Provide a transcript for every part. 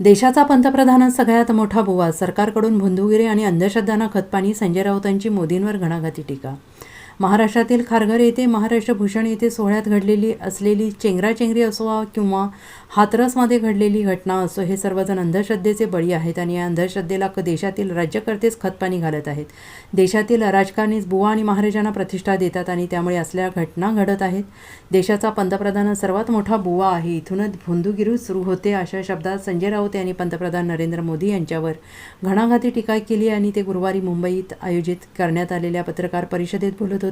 देशाचा पंतप्रधानच सगळ्यात मोठा बुवा सरकारकडून भुंदुगिरी आणि अंधश्रद्धांना खतपाणी संजय राऊतांची मोदींवर घणाघाती टीका महाराष्ट्रातील खारघर येथे महाराष्ट्र भूषण येथे सोहळ्यात घडलेली असलेली चेंगराचेंगरी असो किंवा हातरसमध्ये घडलेली घटना असो हे सर्वजण अंधश्रद्धेचे बळी आहेत आणि या अंधश्रद्धेला देशातील राज्यकर्तेच खतपाणी घालत आहेत. देशातील राजकारणीच बुवा आणि महाराजांना प्रतिष्ठा देतात आणि त्यामुळे असल्या घटना घडत आहेत. देशाचा पंतप्रधान सर्वात मोठा बुवा आहे. इथूनच भुंदुगिरी सुरू होते अशा शब्दात संजय राऊत यांनी पंतप्रधान नरेंद्र मोदी यांच्यावर घणाघाती टीका केली आणि ते गुरुवारी मुंबईत आयोजित करण्यात आलेल्या पत्रकार परिषदेत बोलत होते.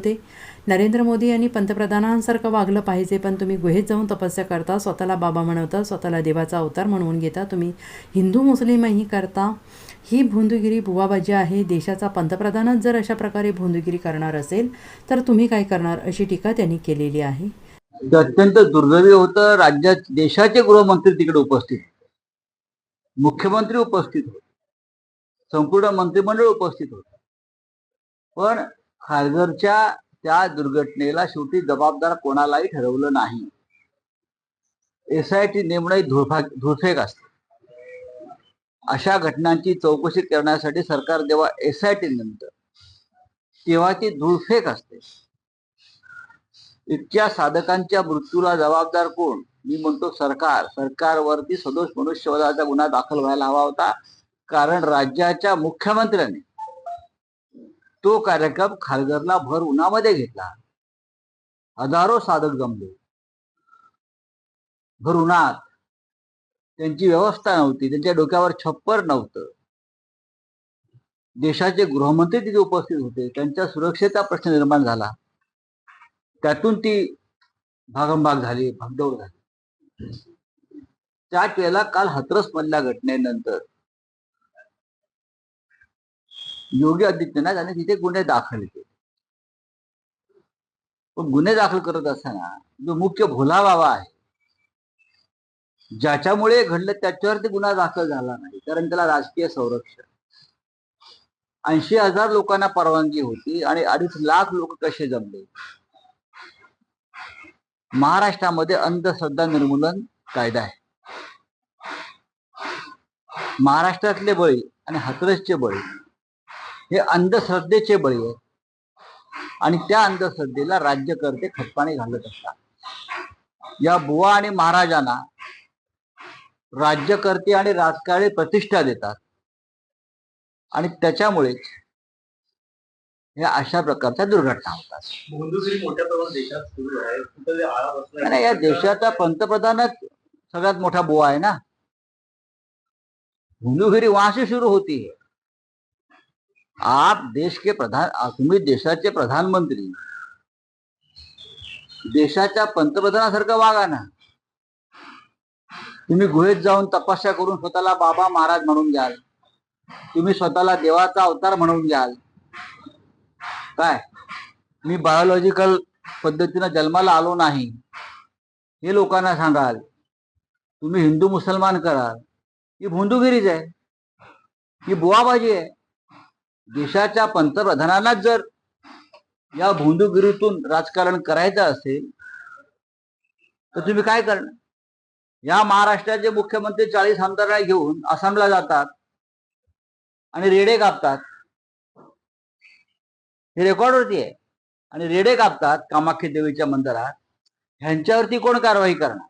नरेंद्र मोदी यांनी पंतप्रधानांसारखं वागलं पाहिजे पण तुम्ही गुहेत जाऊन तपस्या करता स्वतःला बाबा म्हणवता स्वतःला देवाचा अवतार म्हणवून घेता. तुम्ही हिंदू मुस्लिमही करता. ही भोंदूगिरी बुवाबाजी आहे. देशाचा पंतप्रधानच जर अशा प्रकारे भोंदूगिरी करणार असेल तर तुम्ही काय करणार अशी टीका त्यांनी केलेली आहे. अत्यंत दुर्दैवी होतं. राज्यात देशाचे गृहमंत्री तिकडे उपस्थित मुख्यमंत्री उपस्थित होते. संपूर्ण मंत्रिमंडळ उपस्थित होत. पण खारघरच्या त्या दुर्घटनेला शेवटी जबाबदार कोणालाही ठरवलं नाही. एस आय टी नेमणं धुळफा धुळफेक असते. अशा घटनांची चौकशी करण्यासाठी सरकार जेव्हा एस आय टी नेमतं तेव्हा ती धुळफेक असते. इतक्या साधकांच्या मृत्यूला जबाबदार कोण? मी म्हणतो सरकार. सरकारवरती सदोष मनुष्यवधाचा गुन्हा दाखल व्हायला हवा होता. कारण राज्याच्या मुख्यमंत्र्यांनी तो कार्यक्रम खारघरला भर उन्हामध्ये घेतला. हजारो साधक जमले. भर उन्हात. त्यांची व्यवस्था नव्हती. त्यांच्या डोक्यावर छप्पर नव्हतं. देशाचे गृहमंत्री तिथे उपस्थित होते. त्यांच्या सुरक्षेचा प्रश्न निर्माण झाला. त्यातून ती भागमभाग झाली भागदौड झाली. त्याच वेळेला काल हतरस मधल्या घटनेनंतर योगी आदित्यनाथ आणि तिथे गुन्हे दाखल केले. पण गुन्हे दाखल करत असताना जो मुख्य भोला बाबा आहे ज्याच्यामुळे घडलं त्याच्यावरती गुन्हा दाखल झाला नाही कारण त्याला राजकीय संरक्षण. ऐंशी हजार लोकांना परवानगी होती आणि अडीच लाख लोक कसे जमले? महाराष्ट्रामध्ये अंधश्रद्धा निर्मूलन कायदा आहे. महाराष्ट्रातले बळी आणि हाथरसचे बळी हे अंधश्रद्धेचे बळी आहेत. आणि त्या अंधश्रद्धेला राज्यकर्ते खतपाणी घालत असतात. या बुवा आणि महाराजांना राज्यकर्ते आणि राजकारणी प्रतिष्ठा देतात. आणि त्याच्यामुळेच या अशा प्रकारच्या दुर्घटना होतात. सुरू नाही या देशाचा पंतप्रधानच सगळ्यात मोठा बुवा आहे ना. हिंदूगिरी वहां से शुरू होती. है आप देश के प्रधान तुम्ही देशाचे प्रधानमंत्री. देशाच्या पंतप्रधानासारखं वागा ना. तुम्ही गुहेत जाऊन तपस्या करून स्वतःला बाबा महाराज म्हणून घ्याल. तुम्ही स्वतःला देवाचा अवतार म्हणून घ्याल. काय? मी बायोलॉजिकल पद्धतीनं जन्माला आलो नाही. हे लोकांना सांगाल. तुम्ही हिंदू मुसलमान कराल. ही भोंदूगिरीच आहे. ही बुवाबाजी आहे. देशाच्या पंतप्रधानांनाच जर या भोंदूगिरीतून राजकारण करायचं असेल तर तुम्ही काय करणार? या महाराष्ट्राचे मुख्यमंत्री चाळीस आमदारांना घेऊन आसामला जातात आणि रेडे कापतात. हे रेकॉर्डवरती आहे. आणि रेडे कापतात कामाख्या देवीच्या मंदिरात. ह्यांच्यावरती कोण कारवाई करणार?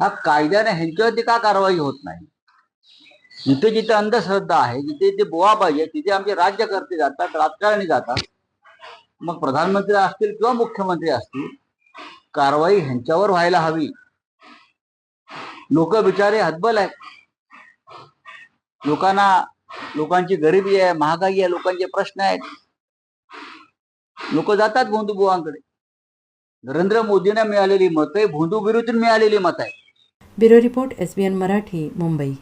हा कायद्याने ह्यांच्यावरती का कारवाई होत नाही? जिथे जिथे अंधश्रद्धा आहे जिथे जिथे बोवा पाहिजे तिथे आमचे राज्यकर्ते जातात राजकारणी जातात. मग प्रधानमंत्री असतील किंवा मुख्यमंत्री असतील कारवाई ह्यांच्यावर व्हायला हवी. लोक बिचारे हतबल आहेत. लोकांना लोकांची गरिबी आहे महागाई आहे लोकांचे प्रश्न आहेत. लोक जातात भोंदू बुवांकडे. नरेंद्र मोदींना मिळालेली मतं भोंदू विरुद्ध मिळालेली मत आहे bureau report S B N Marathi Mumbai.